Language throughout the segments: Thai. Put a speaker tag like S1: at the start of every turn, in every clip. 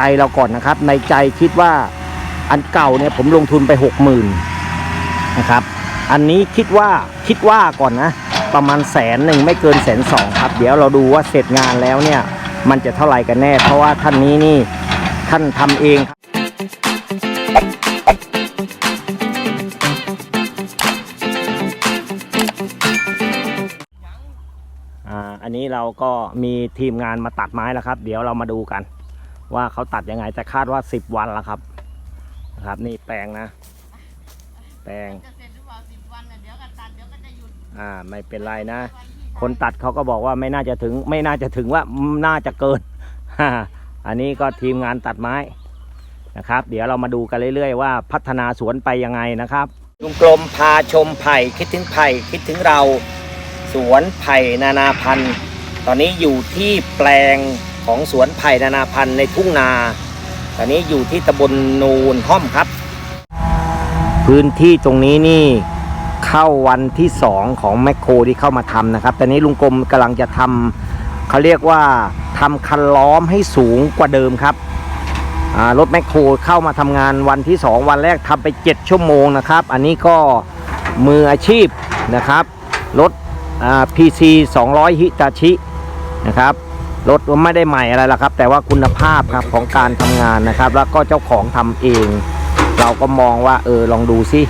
S1: ใจเราก่อนนะครับ ในใจคิดว่าอันเก่าเนี่ยผมลงทุนไปหกหมื่นนะครับ อันนี้คิดว่าคิดว่าก่อนนะ ประมาณแสนหนึ่งไม่เกินแสนสองครับ เดี๋ยวเราดูว่าเสร็จงานแล้วเนี่ย มันจะเท่าไหร่กันแน่ เพราะว่าท่านนี้นี่ท่านทำเองครับอ่าอันนี้เราก็มีทีมงานมาตัดไม้แล้วครับ เดี๋ยวเรามาดูกัน ว่าเขาตัดยังไงแต่คาดว่า 10 วันแล้วครับนะครับ นี่แปลงนะ แปลง
S2: จะเสร็จหรือเปล่าสิบวันน่ะเดี๋ยวก็ตัดเดี๋ยวก็จะหยุด
S1: อ่าไม่เป็นไรนะ คนตัดเขาก็บอกว่าไม่น่าจะถึง ไม่น่าจะถึงว่าน่าจะเกิน อันนี้ก็ทีมงานตัดไม้นะครับ เดี๋ยวเรามาดูกันเรื่อยๆว่าพัฒนาสวนไปยังไงนะครับลุงกลมพาชมไผ่คิดถึงไผ่คิดถึงเรา สวนไผ่นานาพันธุ์ ตอนนี้อยู่ที่แปลง ของสวนไผ่นานาพันธุ์ในทุ่งนา ตอนนี้อยู่ที่ตำบลนูนห้อมครับ พื้นที่ตรงนี้นี่เข้าวันที่สองของแมคโครที่เข้ามาทำนะครับต่นี้ลุงกรมกำลังจะทำเขาเรียกว่าทำคันล้อมให้สูงกว่าเดิมครับรถแมคโครเข้ามาทำงานวันที่ 2 วันแรกทำไป 7 ชั่วโมงนะครับ อันนี้ก็มืออาชีพนะครับ รถอ่า PC 200 ฮิตาชินะครับ รถไม่ได้ใหม่อะไรละครับ แต่ว่าคุณภาพครับของการทำงานนะครับ แล้วก็เจ้าของทำเอง เราก็มองว่าเออลองดูสิ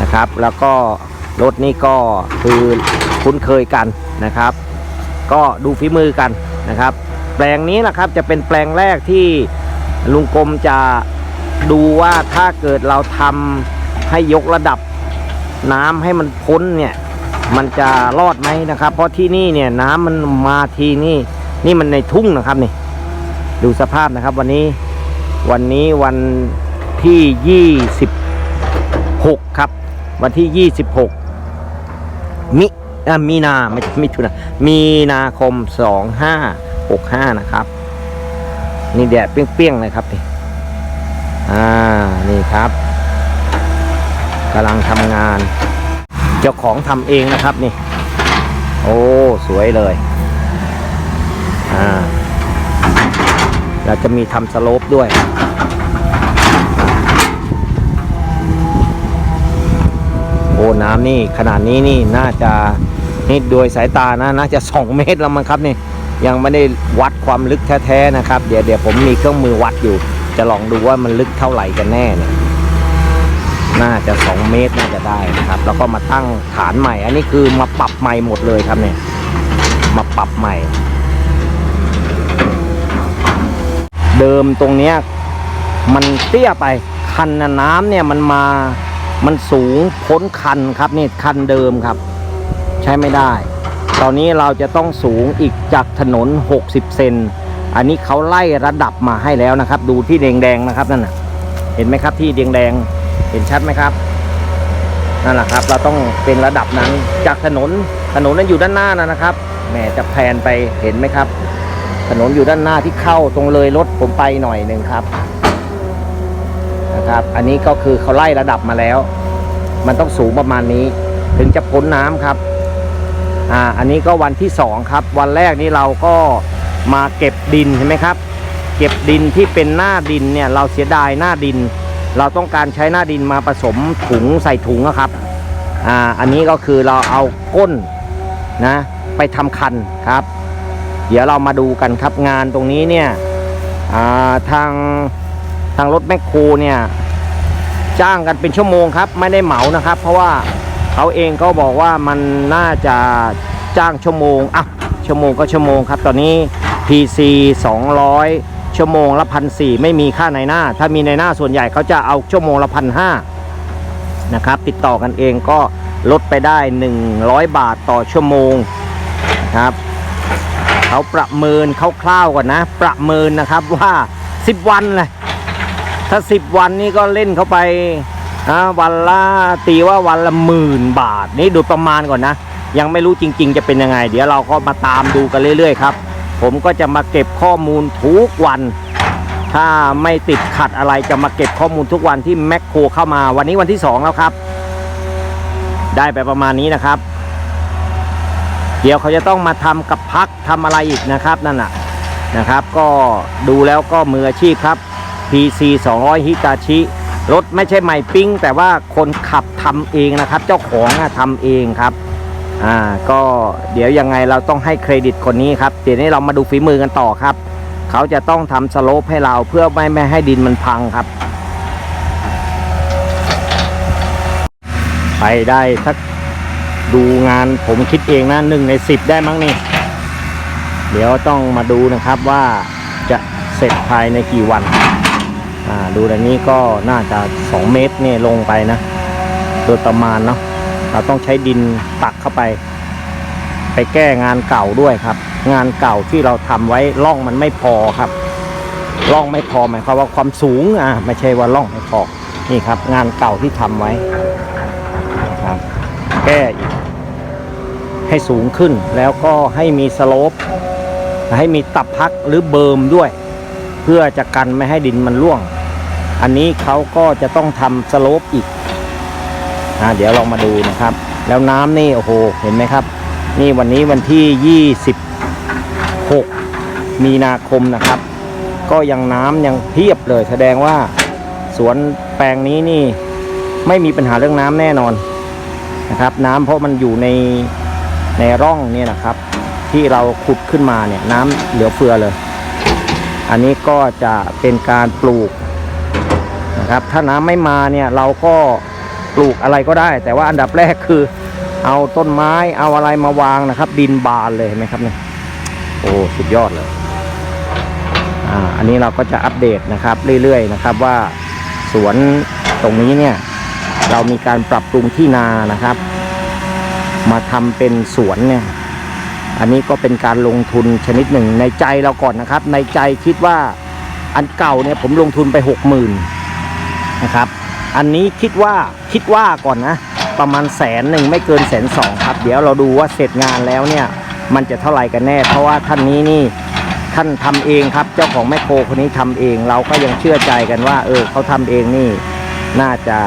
S1: นะครับ แล้วก็รถนี่ก็คือคุ้นเคยกันนะครับ ก็ดูฝีมือกันนะครับ แปลงนี้นะครับจะเป็นแปลงแรกที่ลุงกรมจะดูว่าถ้าเกิดเราทำให้ยกระดับน้ำให้มันพ้นเนี่ยมันจะรอดไหมนะครับ เพราะที่นี่เนี่ยน้ำมันมาทีนี่ นี่มันในทุ่งนะครับนี่ ดูสภาพนะครับ วันนี้ วันนี้วันที่26ครับ วันที่26มิอะมีนาไม่ใช่มิถุนามีนาคม2565นะครับ นี่แดดเปรี้ยงๆเลยครับนี่อ่านี่ครับกำลังทำงาน เจ้าของทำเองนะครับนี่ โอ้ สวยเลย อ่าเราจะมีทำสโลปด้วย โอ้น้ำนี่ขนาดนี้นี่น่าจะนี่โดยสายตานะน่าจะ 2 เมตรแล้วมั้งครับนี่ยังไม่ได้วัดความลึกแท้ๆนะครับ เดี๋ยวเดี๋ยวผมมีเครื่องมือวัดอยู่ จะลองดูว่ามันลึกเท่าไหร่กันแน่เนี่ยน่าจะ 2 เมตรน่าจะได้นะครับ แล้วก็มาตั้งฐานใหม่ อันนี้คือมาปรับใหม่หมดเลยครับเนี่ยมาปรับใหม่ เดิมตรงเนี้ยมันเตี้ยไปคันน้ำเนี่ยมันมามันสูงพ้นคันครับนี่คันเดิมครับ ใช้ไม่ได้ ตอนนี้เราจะต้องสูงอีกจากถนน 60 เซนอันนี้เขาไล่ระดับมาให้แล้วนะครับ ดูที่แดงๆนะครับนั่นนะเห็นไหมครับที่แดงๆเห็นชัดไหมครับนั่นแหละครับ เราต้องเป็นระดับนั้นจากถนนถนนนั้นอยู่ด้านหน้านะนะครับแหมจะแพนไปเห็นไหมครับ ถนนอยู่ด้านหน้าที่เข้าตรงเลยรถผมไปหน่อยหนึ่งครับนะครับ อันนี้ก็คือเขาไล่ระดับมาแล้ว มันต้องสูงประมาณนี้ ถึงจะพ้นน้ำครับอ่าอันนี้ก็วันที่สองครับ วันแรกนี้เราก็มาเก็บดินเห็นไหมครับ เก็บดินที่เป็นหน้าดินเนี่ยเราเสียดายหน้าดิน เราต้องการใช้หน้าดินมาผสมถุงใส่ถุงนะครับอ่าอันนี้ก็คือเราเอาก้นนะไปทำคันครับ เดี๋ยวเรามาดูกันครับงานตรงนี้เนี่ยาทางทางรถแมคโครเนี่ยจ้างกันเป็นชั่วโมงครับ ไม่ได้เหมานะครับ เพราะว่าเขาเองก็บอกว่ามันน่าจะจ้างชั่วโมงอะชั่วโมงก็ชั่วโมงครับ ตอนนี้ PC 200 ชั่วโมงละพันสี่ไม่มีค่าในหน้า ถ้ามีในหน้าส่วนใหญ่เขาจะเอาชั่วโมงละพันห้านะครับ ติดต่อกันเองก็ลดไปได้ 100 บาทต่อชั่วโมงครับ เขาประเมินคร่าวๆก่อนนะ ประเมินนะครับว่า 10 วันเลยถ้า 10 วันนี้ก็เล่นเข้าไปนะวันละตีว่าวันละหมื่นบาท นี่ดูประมาณก่อนนะ ยังไม่รู้จริง ๆ จะเป็นยังไง เดี๋ยวเราก็มาตามดูกันเรื่อยๆครับ ผมก็จะมาเก็บข้อมูลทุกวัน ถ้าไม่ติดขัดอะไรจะมาเก็บข้อมูลทุกวันที่แมคโครเข้ามาวันนี้วันที่ 2 แล้วครับ ได้ไปประมาณนี้นะครับ เดี๋ยวเขาจะต้องมาทำกับพักทำอะไรอีกนะครับนั่นน่ะนะครับ ก็ดูแล้วก็มืออาชีพครับ PC 200 ฮิตาชิรถไม่ใช่ใหม่ปิ้ง แต่ว่าคนขับทำเองนะครับ เจ้าของอะทำเองครับอ่าก็เดี๋ยวยังไงเราต้องให้เครดิตคนนี้ครับเดี๋ยวนี้เรามาดูฝีมือกันต่อครับ เขาจะต้องทำสโลปให้เราเพื่อไม่ไม่ให้ดินมันพังครับ ไปได้สัก ดูงานผมคิดเองนะหนึ่งในสิบได้มั้งนี่ เดี๋ยวต้องมาดูนะครับว่าจะเสร็จภายในกี่วัน อ่าดูแบบนี้ก็น่าจะ 2 เมตรเนี่ยลงไปนะโดยประมาณเนาะเราต้องใช้ดินตักเข้าไป ไปแก้งานเก่าด้วยครับ งานเก่าที่เราทำไว้ร่องมันไม่พอครับร่องไม่พอหมายความว่าความสูงอะไม่ใช่ว่าร่องไม่พอนี่ครับ งานเก่าที่ทำไว้นะครับแก้อีก ให้สูงขึ้น แล้วก็ให้มีสโลปให้มีตับพักหรือเบิร์มด้วย เพื่อจะกันไม่ให้ดินมันร่วง อันนี้เขาก็จะต้องทำสโลปอีกอเดี๋ยวลองมาดูนะครับ แล้วน้ำนี่โอ้โหเห็นไหมครับ นี่วันนี้วันที่ 26 มีนาคมนะครับ ก็ยังน้ำยังเพียบเลย แสดงว่าสวนแปลงนี้นี่ไม่มีปัญหาเรื่องน้ำแน่นอนนะครับ น้ำเพราะมันอยู่ใน ในร่องเนี่ยนะครับ ที่เราขุดขึ้นมาเนี่ยน้ำเหลือเฟือเลย อันนี้ก็จะเป็นการปลูกนะครับ ถ้าน้ำไม่มาเนี่ยเราก็ปลูกอะไรก็ได้ แต่ว่าอันดับแรกคือ เอาต้นไม้เอาอะไรมาวางนะครับ ดินบานเลยเห็นไหมครับเนี่ยโอ้สุดยอดเลยอ่าอันนี้เราก็จะอัปเดตนะครับ เรื่อยๆนะครับว่าสวนตรงนี้เนี่ยเรามีการปรับปรุงที่นานะครับ มาทำเป็นสวนเนี่ย อันนี้ก็เป็นการลงทุนชนิดหนึ่งในใจเราก่อนนะครับ ในใจคิดว่าอันเก่าเนี่ยผมลงทุนไปหกหมื่นนะครับ อันนี้คิดว่าคิดว่าก่อนนะ ประมาณแสนหนึ่งไม่เกินแสนสองครับ เดี๋ยวเราดูว่าเสร็จงานแล้วเนี่ยมันจะเท่าไหร่กันแน่ เพราะว่าท่านนี้นี่ท่านทำเองครับ เจ้าของแมคโครคนนี้ทำเอง เราก็ยังเชื่อใจกันว่า เออเขาทำเองนี่ น่าจะ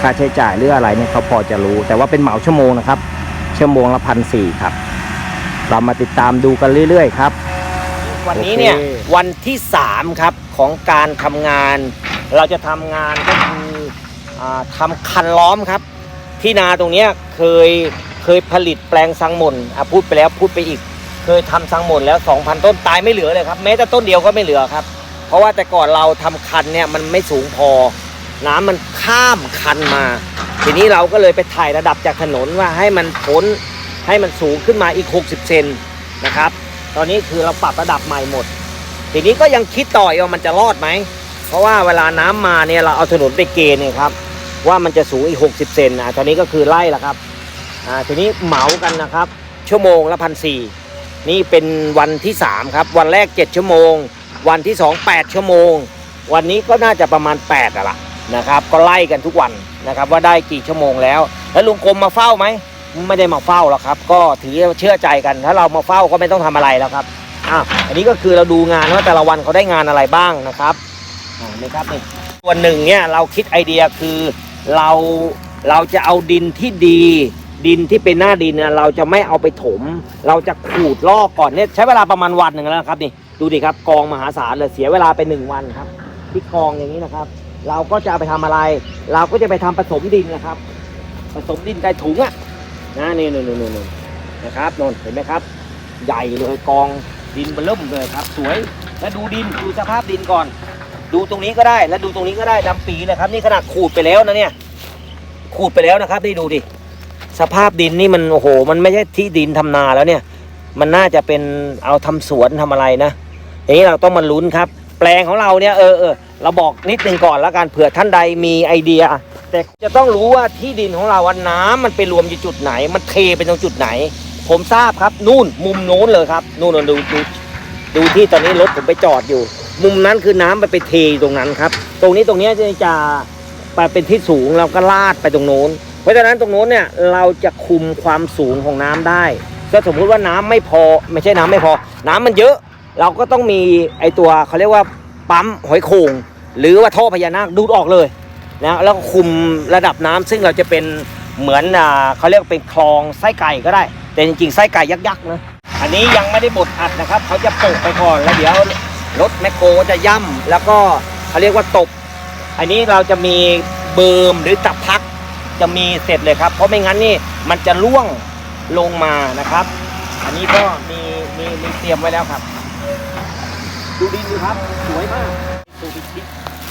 S1: ค่าใช้จ่ายหรืออะไรเนี่ยเขาพอจะรู้ แต่ว่าเป็นเหมาชั่วโมงนะครับ ชั่วโมงละพันสี่ครับ เรามาติดตามดูกันเรื่อยๆครับ วันนี้เนี่ย
S3: โอเค
S1: วันที่3ครับของการทำงาน เราจะทำงานก็คืออาทำคันล้อมครับ ที่นาตรงเนี้ยเคยเคยผลิตแปลงสังหมนอะพูดไปแล้วพูดไปอีก เคยทำสังหมนแล้ว 2,000 ต้นตายไม่เหลือเลยครับ แม้แต่ต้นเดียวก็ไม่เหลือครับ เพราะว่าแต่ก่อนเราทำคันเนี่ยมันไม่สูงพอ น้ำมันข้ามคันมา ทีนี้เราก็เลยไปถ่ายระดับจากถนนว่าให้มันพ้นให้มันสูงขึ้นมาอีก 60 เซนนะครับ ตอนนี้คือเราปรับระดับใหม่หมด ทีนี้ก็ยังคิดต่ออีกว่ามันจะรอดไหม เพราะว่าเวลาน้ำมาเนี่ยเราเอาถนนไปเกณฑ์เนี่ยครับว่ามันจะสูงอีก 60 เซนอะตอนนี้ก็คือไล่ละครับอ่าทีนี้เหมากันนะครับ ชั่วโมงละพันสี่นี่เป็นวันที่ 3 ครับ วันแรก 7 ชั่วโมง วันที่ 2 8 ชั่วโมง วันนี้ก็น่าจะประมาณ8อะล่ะ นะครับ ก็ไล่กันทุกวันนะครับ ว่าได้กี่ชั่วโมงแล้ว แล้วลุงกรมมาเฝ้าไหมไม่ได้มาเฝ้าหรอกครับ ก็ถือเชื่อใจกัน ถ้าเรามาเฝ้าก็ไม่ต้องทำอะไรแล้วครับอะอันนี้ก็คือเราดูงานว่าแต่ละวันเขาได้งานอะไรบ้างนะครับอ่านี่ครับนี่ส่วนหนึ่งเนี่ยเราคิดไอเดียคือเราเราจะเอาดินที่ดีดินที่เป็นหน้าดินเนี่ยเราจะไม่เอาไปถม เราจะขูดลอกก่อนเนี่ยใช้เวลาประมาณวันหนึ่งแล้วครับนี่ดูดิครับกองมหาศาลเลยเสียเวลาไปหนึ่งวันครับ ที่กองอย่างนี้นะครับ เราก็จะเอาไปทำอะไร เราก็จะไปทำผสมดินนะครับ ผสมดินใส่ถุงอะนะนี่นี่นี่นี่นะครับนนเห็นไหมครับ ใหญ่เลยกองดินเบลิ่มเลยครับ สวยแล้วดูดินดูสภาพดินก่อน ดูตรงนี้ก็ได้แล้วดูตรงนี้ก็ได้ดำปีเลยครับ นี่ขนาดขูดไปแล้วนะเนี่ย ขูดไปแล้วนะครับนี่ดูดิสภาพดินนี่มันโอ้โห มันไม่ใช่ที่ดินทำนาแล้วเนี่ย มันน่าจะเป็นเอาทำสวนทำอะไรนะอย่างนี้เราต้องมาลุ้นครับ แปลงของเราเนี่ยเออเออ เราบอกนิดหนึ่งก่อนแล้วกันเผื่อท่านใดมีไอเดีย แต่จะต้องรู้ว่าที่ดินของเราว่าน้ำมันไปรวมอยู่จุดไหน มันเทไปตรงจุดไหน ผมทราบครับนู่นมุมโน้นเลยครับ นู่นดูดูดูที่ตอนนี้รถผมไปจอดอยู่ มุมนั้นคือน้ำมันไปเทตรงนั้นครับ ตรงนี้ตรงเนี้ยจะไปเป็นที่สูงเราก็ลาดไปตรงโน้น เพราะฉะนั้นตรงโน้นเนี่ยเราจะคุมความสูงของน้ำได้ก็สมมุติว่าน้ำไม่พอไม่ใช่น้ำไม่พอ น้ำมันเยอะ เราก็ต้องมีไอตัวเขาเรียกว่า ปั๊มหอยโข่งหรือว่าท่อพญานาคดูดออกเลยนะแล้วคุมระดับน้ำซึ่งเราจะเป็นเหมือนอ่าเขาเรียกว่าเป็นคลองไส้ไก่ก็ได้ แต่จริงๆไส้ไก่ยักษ์ๆนะอันนี้ยังไม่ได้บดอัดนะครับเขาจะโปะไปก่อนแล้วเดี๋ยวรถแมคโครจะย่ำแล้วก็เขาเรียกว่าตบ อันนี้เราจะมีเบิร์มหรือจับพักจะมีเสร็จเลยครับ เพราะไม่งั้นนี่มันจะล่วงลงมานะครับ อันนี้ก็มีมีมีเตรียมไว้แล้วครับ ดูดินดูครับ สวยมากมิตซูบิชิ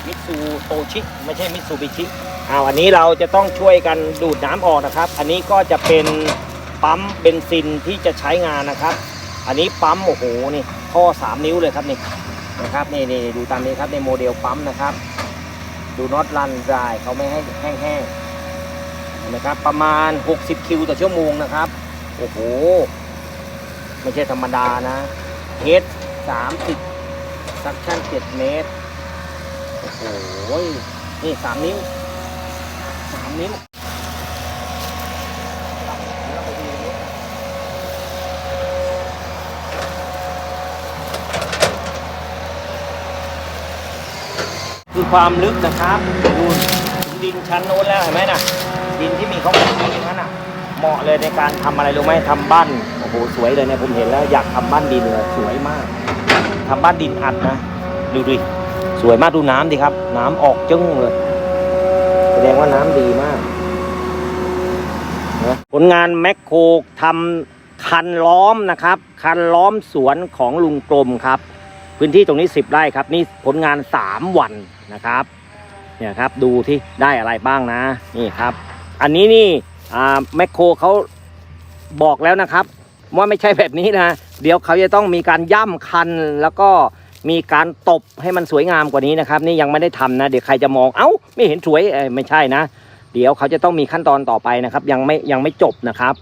S1: มิตซูโตชิ ไม่ใช่มิตซูบิชิอ้าวอันนี้เราจะต้องช่วยกันดูดน้ำออกนะครับ อันนี้ก็จะเป็นปั๊มเบนซินที่จะใช้งานนะครับ อันนี้ปั๊มโอ้โหนี่ท่อสามนิ้วเลยครับนี่นะครับนี่นี่ดูตามนี้ครับในโมเดลปั๊มนะครับ ดูน็อตรันได้เขาไม่ให้แห้งๆนะครับ ประมาณ 60 คิวต่อชั่วโมงนะครับ โอ้โห ไม่ใช่ธรรมดานะเฮด30 ซักชั่น7เมตร โอ้โห นี่3นิ้ว3นิ้วคือความลึกนะครับดูดินชั้นโน้นแล้วเห็นไหมน่ะดินที่มีเขาบอกอย่างนั้นน่ะ เหมาะเลยในการทำอะไรรู้ไหมทำบ้านโอ้โหสวยเลยเนี่ยผมเห็นแล้วอยากทำบ้านดินเลยสวยมากทำบ้านดินอัดนะดูดิสวยมากดูน้ำดิครับ น้ำออกจึ้งเลย แสดงว่าน้ำดีมากผลงานแมคโครทำคันล้อมนะครับ คันล้อมสวนของลุงกลมครับ พื้นที่ตรงนี้ 10 ไร่ครับ นี่ผลงาน 3 วันนะครับ เนี่ยครับดูที่ได้อะไรบ้างนะ นี่ครับ อันนี้นี่ อ่าแมคโครเขาบอกแล้วนะครับ ว่าไม่ใช่แบบนี้นะ เดี๋ยวเขาจะต้องมีการย่ำคันแล้วก็มีการตบให้มันสวยงามกว่านี้นะครับ นี่ยังไม่ได้ทำนะ เดี๋ยวใครจะมองเอ้า ไม่เห็นสวยไม่ใช่นะ เดี๋ยวเขาจะต้องมีขั้นตอนต่อไปนะครับ ยังไม่ยังไม่จบนะครับ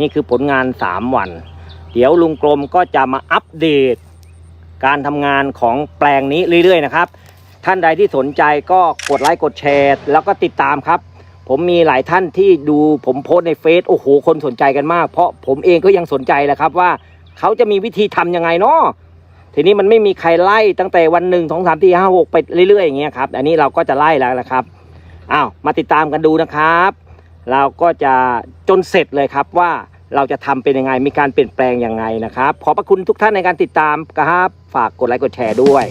S1: นี่คือผลงาน 3 วัน เดี๋ยวลุงกรมก็จะมาอัปเดต การทำงานของแปลงนี้เรื่อยๆนะครับ ท่านใดที่สนใจก็กดไลค์กดแชร์ แล้วก็ติดตามครับ ผมมีหลายท่านที่ดูผมโพสในเฟซโอ้โห คนสนใจกันมาก เพราะผมเองก็ยังสนใจแหละครับว่าเขาจะมีวิธีทำยังไงเนาะทีนี้มันไม่มีใครไล่ตั้งแต่วันหนึ่งสองสามสี่ห้าหกไปเรื่อยๆอย่างเงี้ยครับ อันนี้เราก็จะไล่แล้วนะครับอ้าวมาติดตามกันดูนะครับ เราก็จะจนเสร็จเลยครับว่าเราจะทำเป็นยังไงมีการเปลี่ยนแปลงยังไงนะครับ ขอบพระคุณทุกท่านในการติดตามครับ ฝากกดไลค์กดแชร์ด้วย